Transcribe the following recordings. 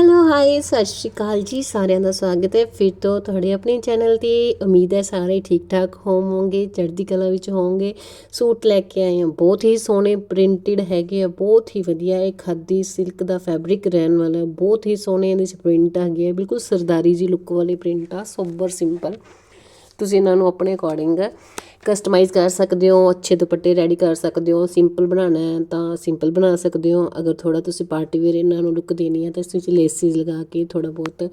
Hello hi ਸਤਿ ਸ਼੍ਰੀ ਅਕਾਲ ਜੀ ਸਾਰਿਆਂ ਦਾ ਸਵਾਗਤ ਹੈ। ਫਿਰ ਤੋਂ ਤੁਹਾਡੇ ਆਪਣੇ ਚੈਨਲ ਤੇ ਉਮੀਦ ਹੈ ਸਾਰੇ ਠੀਕ ਠਾਕ ਹੋਵੋਗੇ, ਚੜ੍ਹਦੀ ਕਲਾ ਵਿੱਚ ਹੋਵੋਗੇ। ਸੂਟ ਲੈ ਕੇ ਆਏ ਹਾਂ, ਬਹੁਤ ਹੀ ਸੋਹਣੇ ਪ੍ਰਿੰਟਡ ਹੈਗੇ ਆ, ਬਹੁਤ ਹੀ ਵਧੀਆ ਇਹ ਖਾਦੀ ਸਿਲਕ ਦਾ ਫੈਬਰਿਕ ਰਹਿਣ ਵਾਲਾ, ਬਹੁਤ ਹੀ ਸੋਹਣੇ ਇਹਦੇ 'ਚ ਪ੍ਰਿੰਟ ਹੈਗੇ ਆ। ਬਿਲਕੁਲ ਸਰਦਾਰੀ ਜੀ ਲੁੱਕ ਵਾਲੇ ਪ੍ਰਿੰਟ ਆ, ਸੋਬਰ ਸਿੰਪਲ ਤੁਸੀਂ ਇਹਨਾਂ ਨੂੰ ਆਪਣੇ ਅਕੋਰਡਿੰਗ ਕਸਟਮਾਈਜ਼ ਕਰ ਸਕਦੇ ਹੋ, ਅੱਛੇ ਦੁਪੱਟੇ ਰੈਡੀ ਕਰ ਸਕਦੇ ਹੋ ਸਿੰਪਲ ਬਣਾਉਣਾ ਹੈ ਤਾਂ ਸਿੰਪਲ ਬਣਾ ਸਕਦੇ ਹੋ। ਅਗਰ ਥੋੜਾ ਤੁਸੀਂ ਪਾਰਟੀ ਵੇਅਰ ਇਹਨਾਂ ਨੂੰ ਲੁੱਕ ਦੇਣੀ ਹੈ ਤਾਂ ਇਸ ਵਿੱਚ ਲੇਸਿਸ ਲਗਾ ਕੇ ਥੋੜਾ ਬਹੁਤ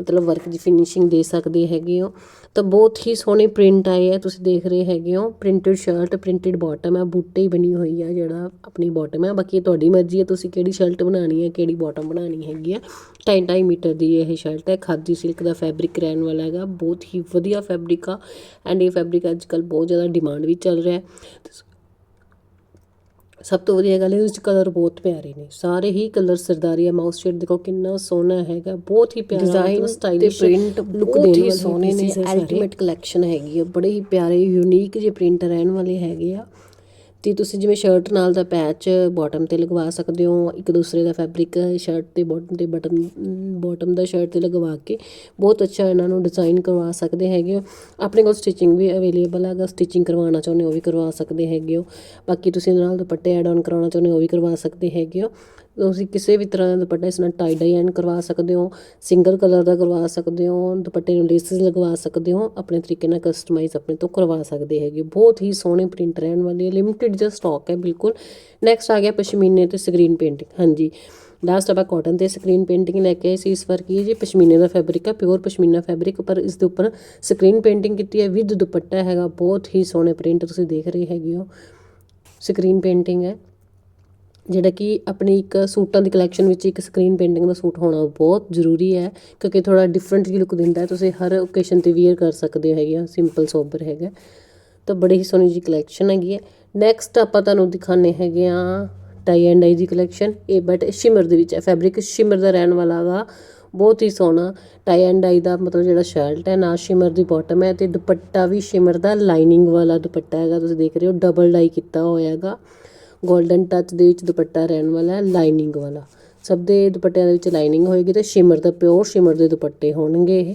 ਮਤਲਬ ਵਰਕ ਦੀ ਫਿਨਿਸ਼ਿੰਗ ਦੇ ਸਕਦੇ ਹੈਗੇ ਹੋ। ਤਾਂ ਬਹੁਤ ਹੀ ਸੋਹਣੇ ਪ੍ਰਿੰਟ ਆਏ ਆ, ਤੁਸੀਂ ਦੇਖ ਰਹੇ ਹੈਗੇ ਹੋ। ਪ੍ਰਿੰਟਡ ਸ਼ਰਟ ਪ੍ਰਿੰਟਡ ਬਾਟਮ ਹੈ ਬੂਟੇ ਹੀ ਬਣੀ ਹੋਈ ਆ ਜਿਹੜਾ ਆਪਣੀ ਬਾਟਮ ਹੈ ਬਾਕੀ ਇਹ ਤੁਹਾਡੀ ਮਰਜ਼ੀ ਹੈ ਤੁਸੀਂ ਕਿਹੜੀ ਸ਼ਰਟ ਬਣਾਉਣੀ ਹੈ ਕਿਹੜੀ ਬਾਟਮ ਬਣਾਉਣੀ ਹੈਗੀ ਆ। ਢਾਈ ਢਾਈ ਮੀਟਰ ਦੀ ਇਹ ਸ਼ਰਟ ਹੈ ਖਾਦੀ ਸਿਲਕ ਦਾ ਫੈਬਰਿਕ ਰਹਿਣ ਵਾਲਾ ਹੈਗਾ। ਬਹੁਤ ਹੀ ਵਧੀਆ ਫੈਬਰਿਕ ਆ। ਐਂਡ ਇਹ ਫੈਬਰਿਕ ਅੱਜ ਕੱਲ ਬਹੁਤ ਜ਼ਿਆਦਾ ਡਿਮਾਂਡ ਵੀ ਚੱਲ ਰਿਹਾ ਹੈ। ਸਭ ਤੋਂ ਵਧੀਆ ਗੱਲ ਇਹਦੇ ਵਿੱਚ ਕਲਰ ਬਹੁਤ ਪਿਆਰੇ ਨੇ ਸਾਰੇ ਹੀ ਕਲਰ ਸਰਦਾਰੀ ਆ ਮਾਊਸ ਸ਼ੇਡ ਦੇਖੋ ਕਿੰਨਾ ਸੋਹਣਾ ਹੈਗਾ ਬਹੁਤ ਹੀ ਪਿਆਰਾ Design ਸਟਾਈਲਿਸ਼ ਤੇ print ਲੁੱਕ ਦੇਣ ਹੀ ਵਾਲੇ ਸੋਹਣੇ ਨੇ। ਅਲਟੀਮੇਟ ਕਲੈਕਸ਼ਨ ਹੈਗੀ ਆ ਬੜੇ ਹੀ ਪਿਆਰੇ ਯੂਨੀਕ ਜਿਹੇ ਪ੍ਰਿੰਟ ਰਹਿਣ ਵਾਲੇ ਹੈਗੇ ਆ ਅਤੇ ਤੁਸੀਂ ਜਿਵੇਂ ਸ਼ਰਟ ਨਾਲ ਦਾ ਪੈਚ ਬੋਟਮ ਤੇ ਲਗਵਾ ਸਕਦੇ ਹੋ, ਇੱਕ ਦੂਸਰੇ ਦਾ ਫੈਬਰਿਕ ਸ਼ਰਟ ਤੇ ਬੋਟਮ ਤੇ ਬਟਨ ਬੋਟਮ ਦਾ ਸ਼ਰਟ ਤੇ ਲਗਵਾ ਕੇ ਬਹੁਤ ਅੱਛਾ ਇਹਨਾਂ ਨੂੰ ਡਿਜ਼ਾਇਨ ਕਰਵਾ ਸਕਦੇ ਹੈਗੇ ਹੋ। ਆਪਣੇ ਕੋਲ ਸਟਿਚਿੰਗ ਵੀ ਅਵੇਲੇਬਲ ਹੈਗਾ ਸਟਿਚਿੰਗ ਕਰਵਾਉਣਾ ਚਾਹੁੰਦੇ ਹੋ ਉਹ ਵੀ ਕਰਵਾ ਸਕਦੇ ਹੈਗੇ ਹੋ। ਬਾਕੀ ਤੁਸੀਂ ਇਹਦੇ ਨਾਲ ਦੁਪੱਟੇ ਐਡ ਔਨ ਕਰਾਉਣਾ ਚਾਹੁੰਦੇ ਹੋ ਉਹ ਵੀ ਕਰਵਾ ਸਕਦੇ ਹੈਗੇ ਹੋ। ਤੁਸੀਂ ਕਿਸੇ ਵੀ ਤਰ੍ਹਾਂ ਦਾ ਦੁਪੱਟਾ ਇਸ ਨਾਲ ਟਾਈ ਡਾਈ ਐਂਡ ਕਰਵਾ ਸਕਦੇ ਹੋ ਸਿੰਗਲ ਕਲਰ ਦਾ ਕਰਵਾ ਸਕਦੇ ਹੋ, ਦੁਪੱਟੇ ਨੂੰ ਲੇਸਿਸ ਲਗਵਾ ਸਕਦੇ ਹੋ, ਆਪਣੇ ਤਰੀਕੇ ਨਾਲ ਕਸਟਮਾਈਜ਼ ਆਪਣੇ ਤੋਂ ਕਰਵਾ ਸਕਦੇ ਹੈਗੇ ਬਹੁਤ ਹੀ ਸੋਹਣੇ ਪ੍ਰਿੰਟ ਰਹਿਣ ਵਾਲੇ ਲਿਮਿਟਿਡ ਜਿਹਾ ਸਟਾਕ ਹੈ ਬਿਲਕੁਲ। ਨੈਕਸਟ ਆ ਗਿਆ ਪਸ਼ਮੀਨੇ ਤੇ ਸਕਰੀਨ ਪੇਂਟਿੰਗ ਹਾਂਜੀ। ਲਾਸਟ ਆਪਾਂ ਕਾਟਨ ਤੇ ਸਕਰੀਨ ਪੇਂਟਿੰਗ ਲੈ ਕੇ ਆਏ ਸੀ, ਇਸ ਵਾਰ ਕੀ ਹੈ ਜੀ, ਪਸ਼ਮੀਨੇ ਦਾ ਫੈਬਰਿਕ ਹੈ ਪਿਓਰ ਪਸ਼ਮੀਨਾ ਫੈਬਰਿਕ ਪਰ ਇਸ ਦੇ ਉੱਪਰ ਸਕਰੀਨ ਪੇਂਟਿੰਗ ਕੀਤੀ ਹੈ ਵਿਦ ਦੁਪੱਟਾ ਹੈਗਾ, ਬਹੁਤ ਹੀ ਸੋਹਣੇ ਪ੍ਰਿੰਟ ਤੁਸੀਂ ਦੇਖ ਰਹੇ ਹੈਗੇ ਹੋ। ਸਕਰੀਨ ਪੇਂਟਿੰਗ ਹੈ। ਜਿਹੜਾ ਕਿ ਆਪਣੀ ਇੱਕ ਸੂਟਾਂ ਦੀ ਕਲੈਕਸ਼ਨ ਵਿੱਚ ਇੱਕ ਸਕਰੀਨ ਪੇਂਟਿੰਗ ਦਾ ਸੂਟ ਹੋਣਾ ਬਹੁਤ ਜ਼ਰੂਰੀ ਹੈ, ਕਿਉਂਕਿ ਥੋੜ੍ਹਾ ਡਿਫਰੈਂਟ ਜਿਹੀ ਲੁੱਕ ਦਿੰਦਾ ਤੁਸੀਂ ਹਰ ਓਕੇਸ਼ਨ ਤੇ ਵੀਅਰ ਕਰ ਸਕਦੇ ਹੈਗੇ ਆ ਸਿੰਪਲ ਸੋਬਰ ਹੈਗਾ ਤਾਂ ਬੜੀ ਹੀ ਸੋਹਣੀ ਜੀ ਕਲੈਕਸ਼ਨ ਹੈਗੀ ਹੈ। ਨੈਕਸਟ ਆਪਾਂ ਤੁਹਾਨੂੰ ਦਿਖਾਣੇ ਹੈਗੇ ਆ ਟਾਈ ਐਂਡ ਆਈ ਦੀ ਕਲੈਕਸ਼ਨ ਇਹ ਬਟ ਸ਼ਿਮਰ ਦੇ ਵਿੱਚ ਹੈ। ਫੈਬਰਿਕ ਸ਼ਿਮਰ ਦਾ ਰਹਿਣ ਵਾਲਾ ਵਾ। ਬਹੁਤ ਹੀ ਸੋਹਣਾ ਟਾਈ ਐਂਡ ਆਈ ਦਾ ਮਤਲਬ ਜਿਹੜਾ ਸ਼ਰਟ ਹੈ, ਨਾ ਸ਼ਿਮਰ ਦੀ ਬਾਟਮ ਹੈ ਤੇ ਦੁਪੱਟਾ ਵੀ ਸ਼ਿਮਰ ਦਾ ਲਾਈਨਿੰਗ ਵਾਲਾ ਦੁਪੱਟਾ ਹੈਗਾ। ਤੁਸੀਂ ਦੇਖ ਰਹੇ ਹੋ ਡਬਲ ਡਾਈ ਕੀਤਾ ਹੋਇਆ ਹੈਗਾ। 골ਡਨ ਟੱਚ ਦੇ ਵਿੱਚ ਦੁਪੱਟਾ ਰਹਿਣ ਵਾਲਾ ਹੈ, ਲਾਈਨਿੰਗ ਵਾਲਾ। ਸਭ ਦੇ ਦੁਪੱਟਿਆਂ ਦੇ ਵਿੱਚ ਲਾਈਨਿੰਗ ਹੋਏਗੀ ਤੇ ਸ਼ਿਮਰ ਦਾ, ਪਿਓਰ ਸ਼ਿਮਰ ਦੇ ਦੁਪੱਟੇ ਹੋਣਗੇ ਇਹ।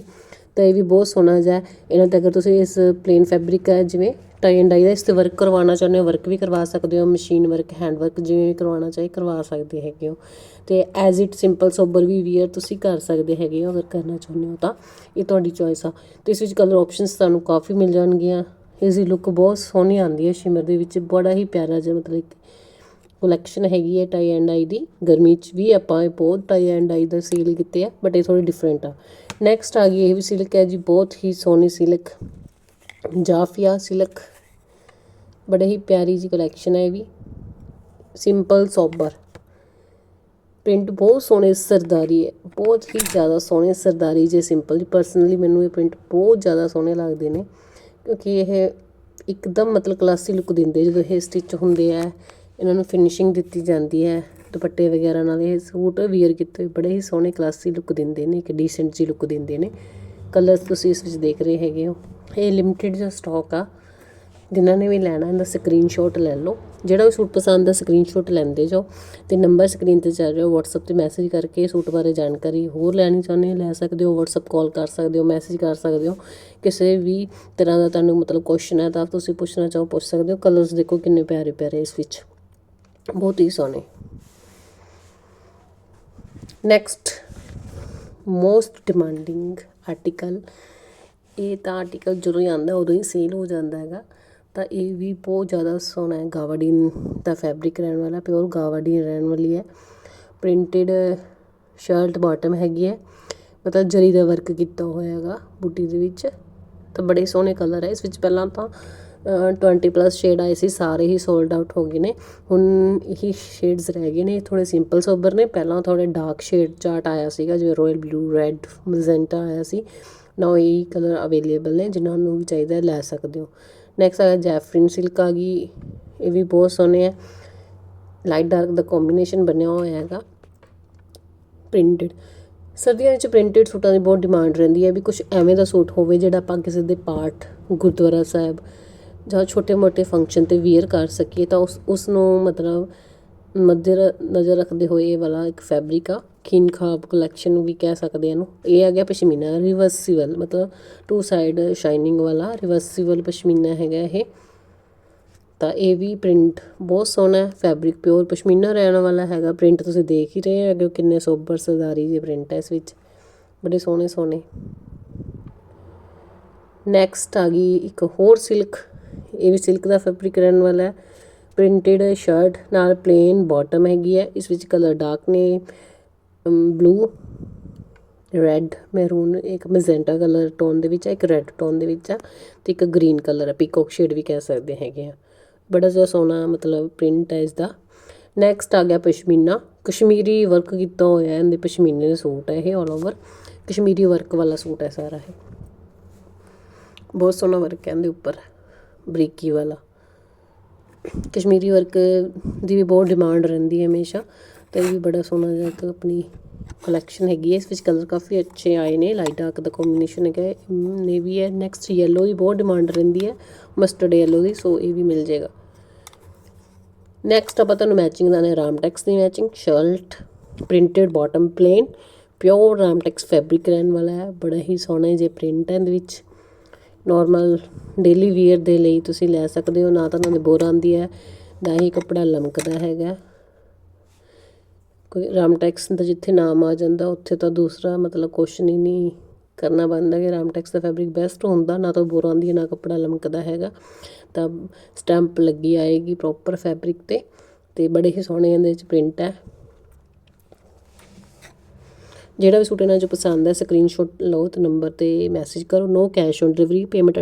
ਤਾਂ ਇਹ ਵੀ ਬਹੁਤ ਸੋਹਣਾ ਜਿਹਾ ਇਹਨਾਂ ਤੇ ਅਗਰ ਤੁਸੀਂ ਇਸ ਪਲੇਨ ਫੈਬਰਿਕ ਹੈ, ਜਿਵੇਂ ਟਾਈ ਐਂਡ ਡਾਈ ਦਾ, ਇਸ ਤੇ ਵਰਕ ਕਰਵਾਉਣਾ ਚਾਹੁੰਦੇ ਹੋ ਵਰਕ ਵੀ ਕਰਵਾ ਸਕਦੇ ਹੋ ਮਸ਼ੀਨ ਵਰਕ ਹੈਂਡ ਵਰਕ ਜਿਵੇਂ ਵੀ ਕਰਵਾਉਣਾ ਚਾਹੇ, ਕਰਵਾ ਸਕਦੇ ਹੈਗੇ ਹੋ। ਤੇ ਐਜ਼ ਇਟ ਸਿੰਪਲ ਸੋਬਰ ਵੀ ਵੀਅਰ ਤੁਸੀਂ ਕਰ ਸਕਦੇ ਹੈਗੇ ਹੋ, ਅਗਰ ਕਰਨਾ ਚਾਹੁੰਦੇ ਹੋ ਤਾਂ। ਇਹ ਤੁਹਾਡੀ ਚੋਇਸ ਆ। ਤੇ ਇਸ ਵਿੱਚ ਕਲਰ ਆਪਸ਼ਨਸ ਤੁਹਾਨੂੰ ਕਾਫੀ ਮਿਲ ਜਾਣਗੀਆਂ। ਇਸ ਦੀ ਲੁੱਕ ਬਹੁਤ ਸੋਹਣੀ ਆਉਂਦੀ ਹੈ ਸ਼ਿਮਰ ਦੇ ਵਿੱਚ, ਬੜਾ ਹੀ ਪਿਆਰਾ ਜਿਹਾ ਮਤਲਬ ਇੱਕ ਕਲੈਕਸ਼ਨ ਹੈਗੀ ਹੈ ਟਾਈ ਐਂਡ ਆਈ ਦੀ। ਗਰਮੀ 'ਚ ਵੀ ਆਪਾਂ ਇਹ ਬਹੁਤ ਟਾਈ ਐਂਡ ਆਈ ਦਾ ਸੇਲ ਕੀਤੇ ਆ ਬਟ ਇਹ ਥੋੜੀ ਡਿਫਰੈਂਟ ਆ। ਨੈਕਸਟ ਆ ਗਈ ਇਹ ਵੀ ਸਿਲਕ ਹੈ ਜੀ, ਬਹੁਤ ਹੀ ਸੋਹਣੀ ਸਿਲਕ ਜਾਫੀਆ ਸਿਲਕ ਬੜੇ ਹੀ ਪਿਆਰੀ ਜੀ ਕਲੈਕਸ਼ਨ ਹੈ ਇਹ ਵੀ। ਸਿੰਪਲ ਸੋਬਰ ਪ੍ਰਿੰਟ ਬਹੁਤ ਸੋਹਣੇ ਸਰਦਾਰੀ ਹੈ, ਬਹੁਤ ਹੀ ਜ਼ਿਆਦਾ ਸੋਹਣੇ ਸਰਦਾਰੀ ਜੇ ਸਿੰਪਲ ਜੀ। ਪਰਸਨਲੀ ਮੈਨੂੰ ਇਹ ਪ੍ਰਿੰਟ ਬਹੁਤ ਜ਼ਿਆਦਾ ਸੋਹਣੇ ਲੱਗਦੇ ਨੇ। ਕਿਉਂਕਿ ਇਹ ਇੱਕਦਮ ਮਤਲਬ ਕਲਾਸੀ ਲੁੱਕ ਦਿੰਦੇ ਜਦੋਂ ਇਹ ਸਟਿਚ ਹੁੰਦੇ ਆ, ਇਹਨਾਂ ਨੂੰ ਫਿਨਿਸ਼ਿੰਗ ਦਿੱਤੀ ਜਾਂਦੀ ਹੈ, ਦੁਪੱਟੇ ਵਗੈਰਾ ਨਾਲ ਇਹ ਸੂਟ ਵੀਅਰ ਕੀਤੇ ਹੋਏ, ਬੜੇ ਹੀ ਸੋਹਣੇ ਕਲਾਸੀ ਲੁੱਕ ਦਿੰਦੇ ਨੇ, ਇੱਕ ਡੀਸੈਂਟ ਜੀ ਲੁੱਕ ਦਿੰਦੇ ਨੇ। ਕਲਰਸ ਤੁਸੀਂ ਇਸ ਵਿੱਚ ਦੇਖ ਰਹੇ ਹੈਗੇ ਹੋ। ਇਹ ਲਿਮਟਿਡ ਜਿਹਾ ਸਟਾਕ ਆ ਜਿਨ੍ਹਾਂ ਨੇ ਵੀ ਲੈਣਾ ਇਹਦਾ ਸਕਰੀਨਸ਼ਾਟ ਲੈ ਲਓ। ਜਿਹੜਾ ਵੀ ਸੂਟ ਪਸੰਦ ਦਾ ਸਕਰੀਨਸ਼ਾਟ ਲੈਂਦੇ ਜਾਓ ਤੇ ਨੰਬਰ ਸਕਰੀਨ ਤੇ ਚੱਲ ਰਿਹਾ WhatsApp ਤੇ ਮੈਸੇਜ ਕਰਕੇ ਸੂਟ ਬਾਰੇ ਜਾਣਕਾਰੀ ਹੋਰ ਲੈਣੀ ਚਾਹੁੰਦੇ ਹੋ, ਲੈ ਸਕਦੇ ਹੋ, WhatsApp ਕਾਲ ਕਰ ਸਕਦੇ ਹੋ ਮੈਸੇਜ ਕਰ ਸਕਦੇ ਹੋ। ਕਿਸੇ ਵੀ ਤਰ੍ਹਾਂ ਦਾ ਤੁਹਾਨੂੰ ਮਤਲਬ ਕੁਐਸਚਨ ਹੈ ਤਾਂ ਤੁਸੀਂ ਪੁੱਛਣਾ ਚਾਹੋ, ਪੁੱਛ ਸਕਦੇ ਹੋ। ਕਲਰਸ ਦੇਖੋ ਕਿੰਨੇ ਪਿਆਰੇ ਪਿਆਰੇ ਇਸ ਵਿੱਚ। ਬਹੁਤ ਹੀ ਸੋਹਣੇ। ਨੈਕਸਟ ਮੋਸਟ ਡਿਮਾਂਡਿੰਗ ਆਰਟੀਕਲ ਇਹ ਤਾਂ ਆਰਟੀਕਲ ਜਦੋਂ ਹੀ ਆਉਂਦਾ, ਉਦੋਂ ਹੀ ਸੇਲ ਹੋ ਜਾਂਦਾ ਹੈਗਾ। ਤਾਂ ਇਹ ਵੀ ਬਹੁਤ ਜ਼ਿਆਦਾ ਸੋਹਣਾ ਹੈ ਗਾਵਾਡੀਨ ਦਾ ਫੈਬਰਿਕ ਰਹਿਣ ਵਾਲਾ ਪਿਓਰ ਗਾਵਾਡੀਨ ਰਹਿਣ ਵਾਲੀ ਹੈ। ਪ੍ਰਿੰਟਡ ਸ਼ਰਟ ਬਾਟਮ ਹੈਗੀ ਹੈ। ਮਤਲਬ ਜਰੀ ਦਾ ਵਰਕ ਕੀਤਾ ਹੋਇਆ ਹੈਗਾ ਬੂਟੀ ਦੇ ਵਿੱਚ। ਤਾਂ ਬੜੇ ਸੋਹਣੇ ਕਲਰ ਹੈ। ਇਸ ਵਿੱਚ ਪਹਿਲਾਂ ਤਾਂ ਅ, 20 ਪਲੱਸ ਸ਼ੇਡ ਆਏ ਸੀ ਸਾਰੇ ਹੀ ਸੋਲਡ ਆਊਟ ਹੋ ਗਏ ਨੇ। ਹੁਣ ਇਹੀ ਸ਼ੇਡਸ ਰਹਿ ਗਏ ਨੇ। ਥੋੜੇ ਸਿੰਪਲ ਸੋਬਰ ਨੇ। ਪਹਿਲਾਂ ਥੋੜੇ ਡਾਰਕ ਸ਼ੇਡ ਚਾਰਟ ਆਇਆ ਸੀਗਾ ਜਿਵੇਂ ਰਾਇਲ ਬਲੂ ਰੈੱਡ ਮਜੈਂਟਾ ਆਇਆ ਸੀ। ਨਾ ਇਹ ਕਲਰ ਅਵੇਲੇਬਲ ਨੇ ਜਿਨ੍ਹਾਂ ਨੂੰ ਵੀ ਚਾਹੀਦਾ ਲੈ ਸਕਦੇ ਹੋ। ਨੈਕਸਟ ਆ ਜੈਫਰਿਨ ਸਿਲਕ ਆ ਗਈ ਇਹ ਵੀ ਬਹੁਤ ਸੋਹਣੇ ਹੈ ਲਾਈਟ ਡਾਰਕ ਦਾ ਕੰਬੀਨੇਸ਼ਨ ਬਣਿਆ ਹੋਇਆ ਹੈਗਾ। ਪ੍ਰਿੰਟਡ ਸਰਦੀਆਂ ਵਿੱਚ ਪ੍ਰਿੰਟਡ ਸੂਟਾਂ ਦੀ ਬਹੁਤ ਡਿਮਾਂਡ ਰਹਿੰਦੀ ਹੈ ਵੀ ਕੁਝ ਐਵੇਂ ਦਾ ਸੂਟ ਹੋਵੇ ਜਿਹੜਾ ਆਪਾਂ ਕਿਸੇ ਦੇ ਪਾਠ, ਗੁਰਦੁਆਰਾ ਸਾਹਿਬ ਜਾਂ ਛੋਟੇ-ਮੋਟੇ ਫੰਕਸ਼ਨ ਤੇ ਵੀਅਰ ਕਰ ਸਕੀਏ ਤਾਂ ਉਸ ਉਸ ਨੂੰ ਮਤਲਬ ਮੱਦੇ ਨਜ਼ਰ ਰੱਖਦੇ ਹੋਏ ਇਹ ਵਾਲਾ ਇੱਕ ਫੈਬਰਿਕ ਆ, ਖੀਨ ਖਾਬ ਕਲੈਕਸ਼ਨ ਵੀ ਕਹਿ ਸਕਦੇ ਆ ਇਹਨੂੰ। ਇਹ ਆ ਗਿਆ ਪਸ਼ਮੀਨਾ ਰਿਵਰਸੀਬਲ ਮਤਲਬ ਟੂ ਸਾਈਡ ਸ਼ਾਈਨਿੰਗ ਵਾਲਾ ਰਿਵਰਸੀਬਲ ਪਸ਼ਮੀਨਾ ਹੈਗਾ ਇਹ। ਤਾਂ ਇਹ ਵੀ ਪ੍ਰਿੰਟ ਬਹੁਤ ਸੋਹਣਾ ਹੈ ਫੈਬਰਿਕ ਪਿਓਰ ਪਸ਼ਮੀਨਾ ਰਹਿਣ ਵਾਲਾ ਹੈਗਾ। ਪ੍ਰਿੰਟ ਤੁਸੀਂ ਦੇਖ ਹੀ ਰਹੇ ਹੋ ਕਿੰਨੇ ਸੋਬਰ ਸਰਦਾਰੀ ਜਿਹੇ ਪ੍ਰਿੰਟ ਹੈ ਇਸ ਵਿੱਚ। ਬੜੇ ਸੋਹਣੇ ਸੋਹਣੇ। ਨੈਕਸਟ ਆ ਗਈ ਇੱਕ ਹੋਰ ਸਿਲਕ ਇਹ ਵੀ ਸਿਲਕ ਦਾ ਫੈਬਰਿਕ ਰਹਿਣ ਵਾਲਾ ਹੈ। ਪ੍ਰਿੰਟਡ ਸ਼ਰਟ ਨਾਲ ਪਲੇਨ ਬਾਟਮ ਹੈਗੀ ਹੈ। ਇਸ ਵਿੱਚ ਕਲਰ ਡਾਰਕ ਨੇ ਬਲੂ ਰੈੱਡ ਮੈਰੂਨ ਇੱਕ ਮੈਜੈਂਟਾ ਕਲਰ ਟੋਨ ਦੇ ਵਿੱਚ ਹੈ, ਇੱਕ ਰੈੱਡ ਟੋਨ ਦੇ ਵਿੱਚ ਆ ਤੇ ਇੱਕ ਗ੍ਰੀਨ ਕਲਰ ਹੈ। ਪੀਕੌਕ ਸ਼ੇਡ ਵੀ ਕਹਿ ਸਕਦੇ ਹੈਗੇ ਆ। ਬੜਾ ਜਿਹਾ ਸੋਹਣਾ ਮਤਲਬ ਪ੍ਰਿੰਟ ਹੈ ਇਸ ਦਾ ਨੈਕਸਟ ਆ ਗਿਆ ਪਸ਼ਮੀਨਾ। ਕਸ਼ਮੀਰੀ ਵਰਕ ਕੀਤਾ ਹੋਇਆ ਹੈ, ਇਹਦੇ ਪਸ਼ਮੀਨੇ ਦੇ ਸੂਟ ਹੈ ਇਹ ਆਲ ਓਵਰ ਕਸ਼ਮੀਰੀ ਵਰਕ ਵਾਲਾ ਸੂਟ ਹੈ ਸਾਰਾ ਇਹ। ਬਹੁਤ ਸੋਹਣਾ ਵਰਕ ਹੈ ਇਹਦੇ ਉੱਪਰ। ਬਰੀਕੀ ਵਾਲਾ। ਕਸ਼ਮੀਰੀ ਵਰਕ ਦੀ ਵੀ ਬਹੁਤ ਡਿਮਾਂਡ ਰਹਿੰਦੀ ਹੈ ਹਮੇਸ਼ਾ, ਤੇ ਇਹ ਵੀ ਬੜਾ ਸੋਹਣਾ ਜਿਹਾ ਇੱਕ ਆਪਣੀ ਕਲੈਕਸ਼ਨ ਹੈਗੀ ਹੈ, ਇਸ ਵਿੱਚ ਕਲਰ ਕਾਫੀ ਅੱਛੇ ਆਏ ਨੇ ਲਾਈਟ ਡਾਰਕ ਦਾ ਕੰਬੀਨੇਸ਼ਨ ਹੈਗਾ ਨੇਵੀ ਹੈ ਨੈਕਸਟ ਯੈਲੋ ਦੀ ਬਹੁਤ ਡਿਮਾਂਡ ਰਹਿੰਦੀ ਹੈ ਮਸਟਰਡ ਯੈਲੋ ਦੀ ਸੋ ਇਹ ਵੀ ਮਿਲ ਜਾਏਗਾ। ਨੈਕਸਟ ਆਪਾਂ ਤੁਹਾਨੂੰ ਮੈਚਿੰਗ ਦਾ ਨੇ ਰਾਮਟੈਕਸ ਦੀ matching shirt printed bottom plain pure Ramtex fabric ਰਹਿਣ ਵਾਲਾ ਹੈ, ਬੜਾ ਹੀ ਸੋਹਣਾ ਜੇ ਪ੍ਰਿੰਟ ਹੈ ਇਹਦੇ ਵਿੱਚ। ਨੋਰਮਲ ਡੇਲੀ ਵੀਅਰ ਦੇ ਲਈ ਤੁਸੀਂ ਲੈ ਸਕਦੇ ਹੋ। ਨਾ ਤਾਂ ਉਹਨਾਂ ਦੇ ਬੋਰ ਆਉਂਦੀ ਹੈ, ਨਾ ਹੀ ਕੱਪੜਾ ਲਮਕਦਾ ਹੈਗਾ। ਕੋਈ ਰਾਮਟੈਕਸ ਦਾ ਜਿੱਥੇ ਨਾਮ ਆ ਜਾਂਦਾ, ਉੱਥੇ ਤਾਂ ਦੂਸਰਾ ਮਤਲਬ ਕੁਛ ਨਹੀਂ ਨਹੀਂ ਕਰਨਾ ਬਣਦਾ ਕਿ ਰਾਮਟੈਕਸ ਦਾ ਫੈਬਰਿਕ ਬੈਸਟ ਹੁੰਦਾ, ਨਾ ਤਾਂ ਬੋਰ ਆਉਂਦੀ ਹੈ, ਨਾ ਕੱਪੜਾ ਲਮਕਦਾ ਹੈਗਾ। ਤਾਂ ਸਟੈਂਪ ਲੱਗੀ ਆਏਗੀ ਪ੍ਰੋਪਰ ਫੈਬਰਿਕ ਤੇ ਤੇ ਬੜੇ ਹੀ ਸੋਹਣੇ ਇਹਦੇ ਵਿੱਚ ਪ੍ਰਿੰਟ ਹੈ। ਜਿਹੜਾ ਵੀ ਸੂਟ ਇਹਨਾਂ 'ਚੋਂ ਪਸੰਦ ਹੈ ਸਕਰੀਨਸ਼ਾਟ ਲਓ ਅਤੇ ਨੰਬਰ ਤੇ ਮੈਸੇਜ ਕਰੋ no cash on delivery payment